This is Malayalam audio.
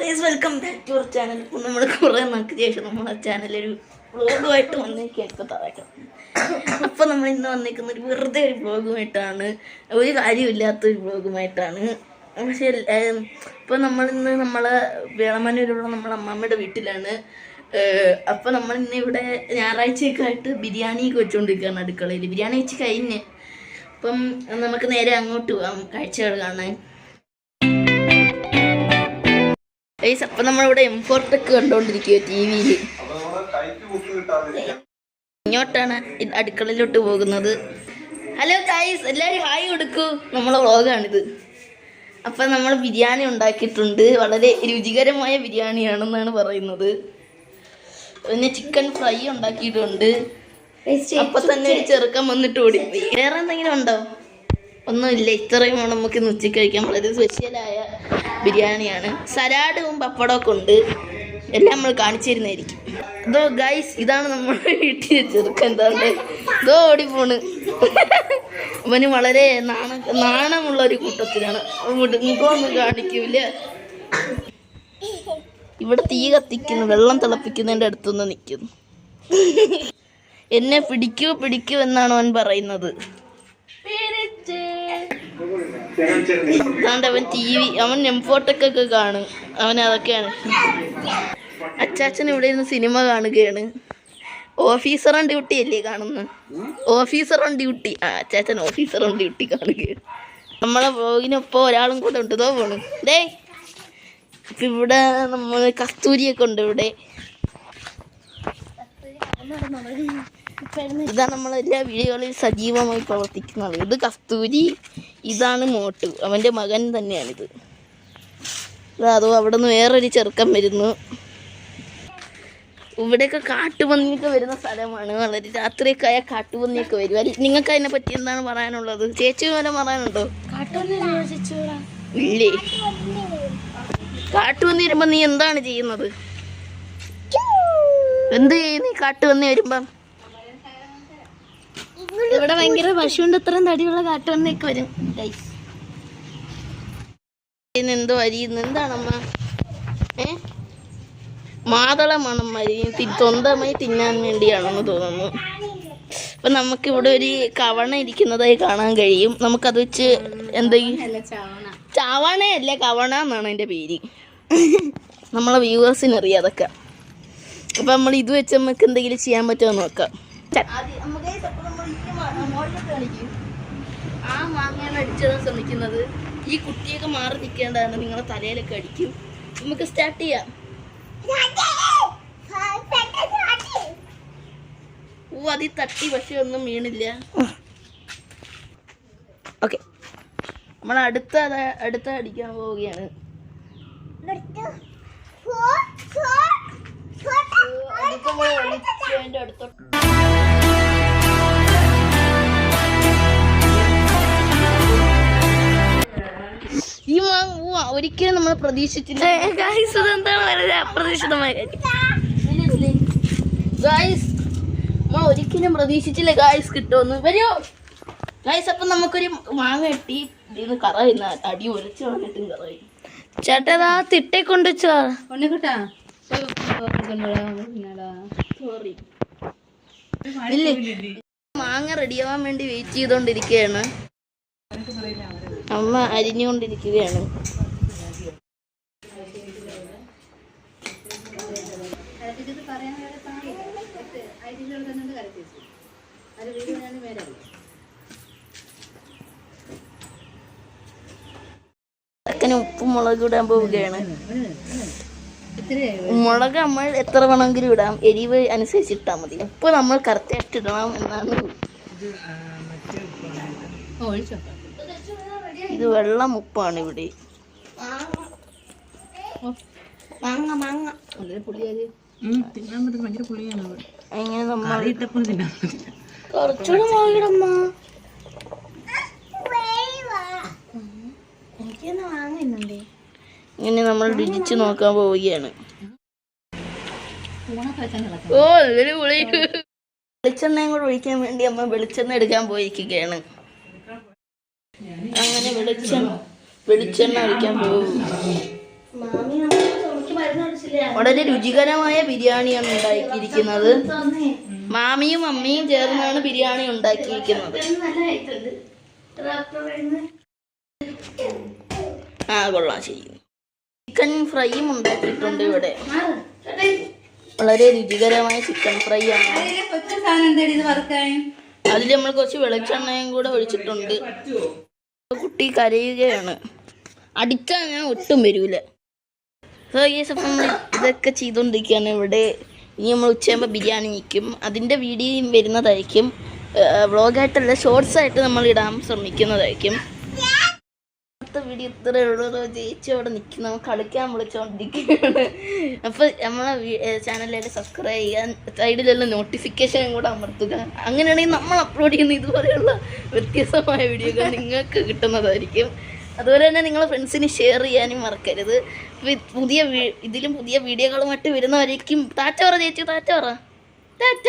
Welcome back to our channel ഇപ്പം നമ്മൾ കുറേ നാൾക്ക് ശേഷം നമ്മളെ ചാനലൊരു വ്ളോഗുമായിട്ട് ഇപ്പോൾ താഴേക്കാം അപ്പം നമ്മൾ ഇന്ന് വന്നേക്കുന്ന ഒരു വെറുതെ ഒരു വ്ളോഗുമായിട്ടാണ് ഒരു കാര്യമില്ലാത്ത ഒരു വ്ളോഗുമായിട്ടാണ് പക്ഷേ ഇപ്പം നമ്മളിന്ന് നമ്മളെ വേളമാനൂരുള്ള നമ്മളെ അമ്മമ്മയുടെ വീട്ടിലാണ്. അപ്പം നമ്മൾ ഇന്ന് ഇവിടെ ഞായറാഴ്ചയൊക്കെ ആയിട്ട് ബിരിയാണിയൊക്കെ വെച്ചുകൊണ്ടിരിക്കുകയാണ് അടുക്കളയിൽ ബിരിയാണി വെച്ച് കഴിഞ്ഞ്. അപ്പം നമുക്ക് നേരെ അങ്ങോട്ട് പോകാം കാഴ്ചകൾ കാണാൻ. ഗൈസ് അപ്പം നമ്മളിവിടെ എം ഫോർട്ടൊക്കെ കണ്ടോണ്ടിരിക്കുക ടി വിയിൽ ഇങ്ങോട്ടാണ് അടുക്കളയിലോട്ട് പോകുന്നത്. ഹലോ ഗൈസ് എല്ലാരും ഹായ് കൊടുക്കൂ. നമ്മളെ വ്ളോഗാണിത് അപ്പം നമ്മൾ ബിരിയാണി ഉണ്ടാക്കിയിട്ടുണ്ട്. വളരെ രുചികരമായ ബിരിയാണിയാണെന്നാണ് പറയുന്നത്. പിന്നെ ചിക്കൻ ഫ്രൈ ഉണ്ടാക്കിയിട്ടുണ്ട്. അപ്പൊ തന്നെ ഒരു ചെറുക്കൻ വന്നിട്ട് ഓടി വേറെ എന്തെങ്കിലും ഉണ്ടോ? ഒന്നുമില്ല ഇത്രയും നമുക്ക് ഇന്ന് ഉച്ചയ്ക്ക് കഴിക്കാൻ. വളരെ സ്പെഷ്യലായ ബിരിയാണിയാണ്. സലാഡും പപ്പടമൊക്കെ ഉണ്ട്. എല്ലാം നമ്മൾ കാണിച്ചു തരുന്നതായിരിക്കും ഇതോ ഗൈസ് ഇതാണ് നമ്മൾ വീട്ടിൽ ചെറുക്കം എന്താണ്ട് ഇതോ ഓടിപ്പോണ് അവന് വളരെ നാണ നാണമുള്ള ഒരു കൂട്ടത്തിലാണ്. മുഖമൊന്നും കാണിക്കൂല. ഇവിടെ തീ കത്തിക്കുന്നു വെള്ളം തിളപ്പിക്കുന്നതിന്റെ അടുത്തുനിന്ന് നിൽക്കുന്നു എന്നെ പിടിക്കൂ പിടിക്കൂ എന്നാണ് അവൻ പറയുന്നത്. അവൻ ടി വി അവൻ എംഫോട്ടൊക്കെ കാണും. അവൻ അതൊക്കെയാണ്. അച്ചാച്ചൻ ഇവിടെ ഇരുന്ന് സിനിമ കാണുകയാണ്. ഓഫീസർ ഓൺ ഡ്യൂട്ടി അല്ലേ കാണുന്നത്? ഓഫീസർ ഓൺ ഡ്യൂട്ടി ആ അച്ചാച്ചൻ ഓഫീസർ ഓൺ ഡ്യൂട്ടി കാണുകയാണ്. നമ്മളെ വ്ലോഗിനൊപ്പം ഒരാളും കൂടെ ഉണ്ട്. ഇതോ പോണു. ഡേ ഇപ്പം ഇവിടെ നമ്മൾ കസ്തൂരിയൊക്കെ ഉണ്ട് ഇവിടെ. ഇതാണ് നമ്മൾ എല്ലാ വീഡിയോകളിൽ സജീവമായി പ്രവർത്തിക്കുന്നത് ഇത് കസ്തൂരി ഇതാണ് മോട്ട്. അവന്റെ മകൻ തന്നെയാണിത്. ഇത് അതോ അവിടെ നിന്ന് വേറൊരു ചെറുക്കം വരുന്നു. ഇവിടെയൊക്കെ കാട്ടുപന്നിയൊക്കെ വരുന്ന സ്ഥലമാണ്. വളരെ രാത്രിയൊക്കെ ആയ കാട്ടുപന്നിയൊക്കെ വരും. അല്ല നിങ്ങൾക്ക് അതിനെ പറ്റി എന്താണ് പറയാനുള്ളത്? ചേച്ചി വരെ പറയാനുണ്ടോ? ഇല്ലേ? കാട്ടുപന്നി വരുമ്പോ നീ എന്താണ് ചെയ്യുന്നത്? എന്ത് ചെയ്യും നീ കാട്ടുപന്നി വരുമ്പം? ഇവിടെ ഭയങ്കര പശുണ്ട് ഇത്രയും തടിയുള്ള കാട്ടുപന്നിയൊക്കെ വരും. എന്തോ അരിയുന്നു എന്താണമ്മ ഏ? മാതളമാണ് മണം അരി സ്വന്തമായി തിന്നാൻ വേണ്ടിയാണെന്ന് തോന്നുന്നു. അപ്പൊ നമുക്ക് ഇവിടെ ഒരു കവണ ഇരിക്കുന്നതായി കാണാൻ കഴിയും. നമുക്കത് വെച്ച് എന്തെങ്കിലും ചാവണേ. അല്ല കവണ എന്നാണ് എന്റെ പേര്. നമ്മളെ വ്യൂവേഴ്സിന് അറിയാം അതൊക്കെ. അപ്പൊ നമ്മൾ ഇത് വെച്ച് നമുക്ക് എന്തെങ്കിലും ചെയ്യാൻ പറ്റുമോ നോക്കാം. ആ മാങ്ങയാണ് അടിച്ചത് ശ്രമിക്കുന്നത്. ഈ കുട്ടിയൊക്കെ മാറി നിൽക്കേണ്ടതാണ്. നിങ്ങളെ തലയിലൊക്കെ അടിക്കും. നമുക്ക് സ്റ്റാർട്ട് ചെയ്യാം. ഓ അതി തട്ടി പക്ഷെ ഒന്നും വീണില്ല. ഓക്കെ. നമ്മൾ അടുത്ത അടുത്ത അടിക്കാൻ പോവുകയാണ്. അടുത്ത അടുത്തോട്ട്. ഈ മാങ്ങ ഒരിക്കലും നമ്മൾ പ്രതീക്ഷിച്ചില്ല. വളരെ അപ്രതീക്ഷിതമായ കാര്യം. ഗായ്സ് നമ്മൾ ഒരിക്കലും പ്രതീക്ഷിച്ചില്ല ഗായ്സ് കിട്ടുമെന്ന്. വരൂ. ഗായ്സ് അപ്പം നമുക്കൊരു മാങ്ങ കിട്ടി. ഇതിന്ന് കറയുന്ന അടി ഒലിച്ച് വന്നിട്ടും കറയും ചേട്ടാ തിട്ടെ കൊണ്ട് പൊന്നുകുട്ടാ സോറി ഇല്ലേ? മാങ്ങ റെഡിയാവാൻ വേണ്ടി വെയിറ്റ് ചെയ്തോണ്ടിരിക്കുകയാണ് അമ്മ അരിഞ്ഞുകൊണ്ടിരിക്കുകയാണ്. ചെക്കന് ഉപ്പും മുളക് ഇടാൻ പോവുകയാണ്. മുളക് നമ്മൾ എത്ര വേണമെങ്കിലും ഇടാം. എരിവ് അനുസരിച്ച് ഇട്ടാൽ മതി. ഉപ്പ് നമ്മൾ കറക്റ്റായിട്ട് ഇടണം എന്നാണ്. ഒഴിച്ചോ ഇത് വെള്ളം ഉപ്പാണ് ഇവിടെ. മാങ്ങ മാങ്ങ. അങ്ങനെ നമ്മൾ കുറച്ചുകൂടെ എനിക്കൊന്ന് വാങ്ങുന്നുണ്ടേ ഇങ്ങനെ നമ്മൾ രുചിച്ച് നോക്കാൻ പോവുകയാണ്. ഓ വെളിച്ചെണ്ണയും കൂടെ ഒഴിക്കാൻ വേണ്ടി അമ്മ വെളിച്ചെണ്ണ എടുക്കാൻ പോയിരിക്കുകയാണ്. അങ്ങനെ വെളിച്ചെണ്ണ വെളിച്ചെണ്ണ ഒഴിക്കാൻ പോകും. വളരെ രുചികരമായ ബിരിയാണിയാണ് ഉണ്ടാക്കിയിരിക്കുന്നത്. മാമിയും അമ്മയും ചേർന്നാണ് ബിരിയാണി ഉണ്ടാക്കിയിരിക്കുന്നത്. ആ കൊള്ളാം ശരി. ചിക്കൻ ഫ്രൈയും ഉണ്ടാക്കിയിട്ടുണ്ട് ഇവിടെ. വളരെ രുചികരമായ ചിക്കൻ ഫ്രൈ ആണ്. അതിൽ നമ്മൾ കുറച്ച് വെളിച്ചെണ്ണയും കൂടെ ഒഴിച്ചിട്ടുണ്ട്. കുട്ടി കരയുകയാണ്. അടിച്ചാൽ ഞാൻ ഒട്ടും വരൂല. സോ ഈ അപ്പം ഇതൊക്കെ ചെയ്തുകൊണ്ടിരിക്കുകയാണ് ഇവിടെ. ഇനി നമ്മൾ ഉച്ചയാകുമ്പോൾ ബിരിയാണി നിൽക്കും അതിന്റെ വീഡിയോയും വരുന്നതായിരിക്കും. വ്ളോഗായിട്ടല്ല ഷോർട്സ് ആയിട്ട് നമ്മൾ ഇടാൻ ശ്രമിക്കുന്നതായിരിക്കും. വീഡിയോ ഇത്ര ഉള്ളൂ. ചേച്ചി അവിടെ നിൽക്കുന്നു കളിക്കാൻ വിളിച്ചുകൊണ്ടിരിക്കുകയാണ് അപ്പോൾ നമ്മളെ ചാനലിൽ സബ്സ്ക്രൈബ് ചെയ്യാൻ സൈഡിലുള്ള നോട്ടിഫിക്കേഷൻ കൂടെ അമർത്തുക. അങ്ങനെയാണെങ്കിൽ നമ്മൾ അപ്ലോഡ് ചെയ്യുന്ന ഇതുപോലെയുള്ള വ്യത്യസ്തമായ വീഡിയോകൾ നിങ്ങൾക്ക് കിട്ടുന്നതായിരിക്കും. അതുപോലെ തന്നെ നിങ്ങളെ ഫ്രണ്ട്സിന് ഷെയർ ചെയ്യാനും മറക്കരുത്. പുതിയ ഇതിലും പുതിയ വീഡിയോകളുമായിട്ട് വരുന്നവരേക്കും താറ്റ പറ ചേച്ചി താറ്റ പറ. ടാറ്റ!